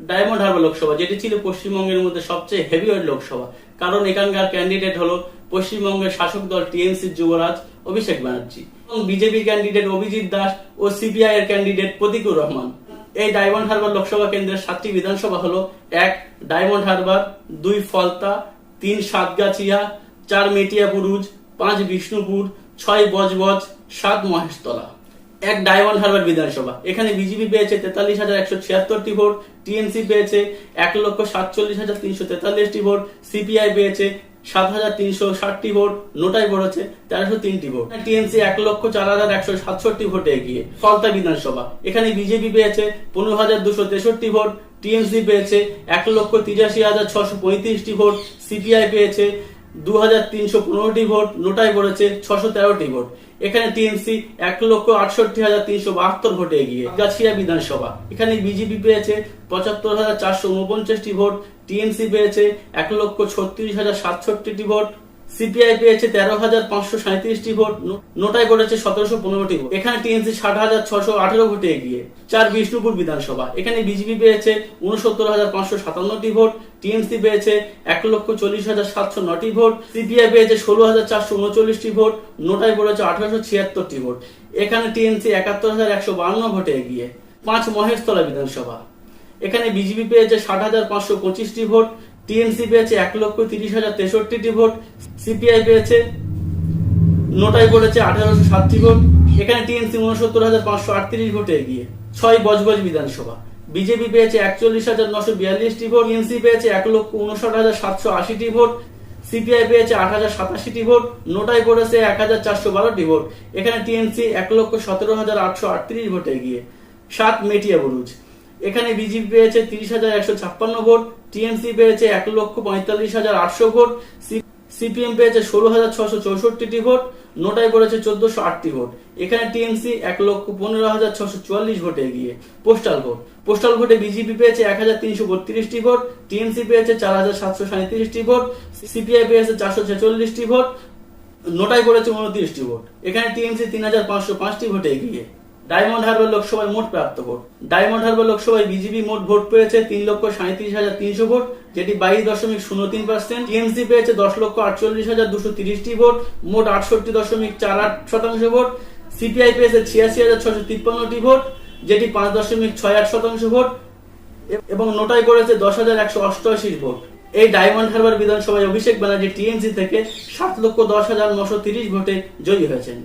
Diamond Harbour Lok Sabha, যেটি ছিল পশ্চিমবঙ্গের মধ্যে সবচেয়ে হেভিওয়েট লোকসভা। কারণ এখানকার ক্যান্ডিডেট হলো পশ্চিমবঙ্গের শাসক দল টিএমসির যুবরাজ অভিষেক ব্যানার্জি এবং বিজেপি ক্যান্ডিডেট অভিজিৎ দাস ও সিপিআই এর ক্যান্ডিডেট প্রতিকুর রহমান। এই ডায়মন্ড হারবার লোকসভা কেন্দ্রের সাতটি বিধানসভা হলো এক, ডায়মন্ড হারবার, দুই, ফলতা, তিন, সাতগাছিয়া, চার মেটিয়া বুরুজ পাঁচ, বিষ্ণুপুর, ছয়, বজবজ, সাত, মহেশতলা। এক ডায়মন্ড হারবার বিধানসভা। এখানে বিজেপি পেয়েছে তেতাল্লিশ হাজার একশো ছিয়াত্তরটি ভোট, টিএমসি পেয়েছে এক লক্ষ সাতচল্লিশ হাজার তিনশো তেতাল্লিশটি ভোট, সিপিআই পেয়েছে সাত হাজার তিনশো ষাটটি ভোট, নোটাই ভোট হচ্ছে তেরোশো তিনটি ভোট। টিএমসি এক লক্ষ চার হাজার একশো সাতষট্টি ভোটে এগিয়ে, ফলতা বিধানসভা। এখানে বিজেপি পেয়েছে পনেরো হাজার দুশো তেষট্টি ভোট, টিএমসি পেয়েছে এক লক্ষ তিরাশি হাজার ছশো পঁয়ত্রিশটি ভোট, সিপিআই পেয়েছে দু হাজার তিনশো পনেরোটি ভোট নোটায় পড়েছে ছশো তেরোটি ভোট। এখানে টিএমসি এক লক্ষ আটষট্টি হাজার তিনশো বাহাত্তর ভোটে এগিয়ে। গাছিয়া বিধানসভা। এখানে বিজেপি পেয়েছে পঁচাত্তর হাজার চারশো উনপঞ্চাশটি ভোট, টিএমসি পেয়েছে এক লক্ষ ছত্রিশ হাজার সাতষট্টিটি ভোট সিপিআই পেয়েছে তেরো হাজার পাঁচশো সাঁত্রিশটি ভোট নোটায় পড়েছে সতেরোশো পনেরোটি ভোট। এখানে টিএমসি ষাট হাজার ছশো আঠেরো ভোটে এগিয়ে। চার বিষ্ণুপুর বিধানসভা। এখানে বিজেপি পেয়েছে উনসত্তর হাজার পাঁচশো সাতান্নটি ভোট, টিএমসি পেয়েছে এক লক্ষ চল্লিশ হাজার সাতশো নটি ভোট, সিপিআই পেয়েছে ষোলো হাজার চারশো উনচল্লিশটি ভোট, নোটায় পড়েছে আঠারোশো ছিয়াত্তরটি ভোট। এখানে টিএমসি একাত্তর হাজার একশো বান্ন ভোটে এগিয়ে। পাঁচ মহেশতলা বিধানসভা। এখানে বিজেপি পেয়েছে ষাট হাজার পাঁচশো পঁচিশটি ভোট টিএমসি পেয়েছে এক লক্ষ তিরিশ হাজার তেষট্টিটি ভোট, সিপিআই পেয়েছে নোটায় পড়েছে আঠারোশো সাতটি ভোট, এখানে টিএমসি উনসত্তর হাজার পাঁচশো আটত্রিশ ভোটে এগিয়ে। ছয় বজবজ বিধানসভা। বিজেপি পেয়েছে একচল্লিশ হাজার নশো বিয়াল্লিশটি ভোট এনসি পেয়েছে এক লক্ষ উনষাট হাজার সাতশো আশিটি ভোট, সিপিআই পেয়েছে আট হাজার সাতাশিটি ভোট নোটায় পড়েছে এক হাজার চারশো বারোটি ভোট। এখানে টিএমসি এক লক্ষ সতেরো হাজার আটশো আটত্রিশ ভোটে এগিয়ে। সাত মেটিয়া বুরুজ। এখানে বিজেপি পেয়েছে তিরিশ হাজার একশো ছাপ্পান্ন ভোট, টিএমসি পেয়েছে এক লক্ষ পঁয়তাল্লিশ হাজার আটশো ভোট সিপিএম পেয়েছে ষোলো হাজার ছশো চৌষট্টিটি ভোট নোটায় পড়েছে চোদ্দশো আটটি ভোট। এখানে টিএমসি এক লক্ষ পনেরো হাজার ছশো চুয়াল্লিশ ভোটে এগিয়ে। Postal vote. পোস্টাল ভোটে বিজেপি পেয়েছে এক হাজার তিনশো বত্রিশটি ভোট, টিএমসি পেয়েছে চার হাজার সাতশো সাঁত্রিশটি ভোট, সিপিআই পেয়েছে চারশো ছেচল্লিশটি ভোট নোটায় পড়েছে উনত্রিশটি ভোট। এখানে টিএমসি তিন হাজার পাঁচশো পাঁচটি ভোটে এগিয়ে। ডায়মন্ড হারবার লোকসভায় মোট প্রাপ্ত ভোট। ডায়মন্ড হারবার লোকসভায় বিজেপি মোট ভোট পেয়েছে তিন লক্ষ সাঁত্রিশ হাজার তিনশো ভোট, যেটি বাইশ দশমিক শূন্য তিন পার্সেন্ট। টিএমসি পেয়েছে দশ লক্ষ আটচল্লিশ হাজার দুশো তিরিশটি ভোট, মোট আটষট্টি দশমিক চার আট শতাংশ ভোট। সিপিআই পেয়েছে ছিয়াশি হাজার ছশো তিপ্পান্নটি ভোট, যেটি পাঁচ দশমিক ছয় আট শতাংশ ভোট, এবং নোটায় করেছে দশ হাজার একশো অষ্টআশি ভোট। এই ডায়মন্ড হারবার বিধানসভায় অভিষেক ব্যানার্জি টিএমসি থেকে সাত লক্ষ দশ হাজার নশো তিরিশ ভোটে জয়ী হয়েছেন।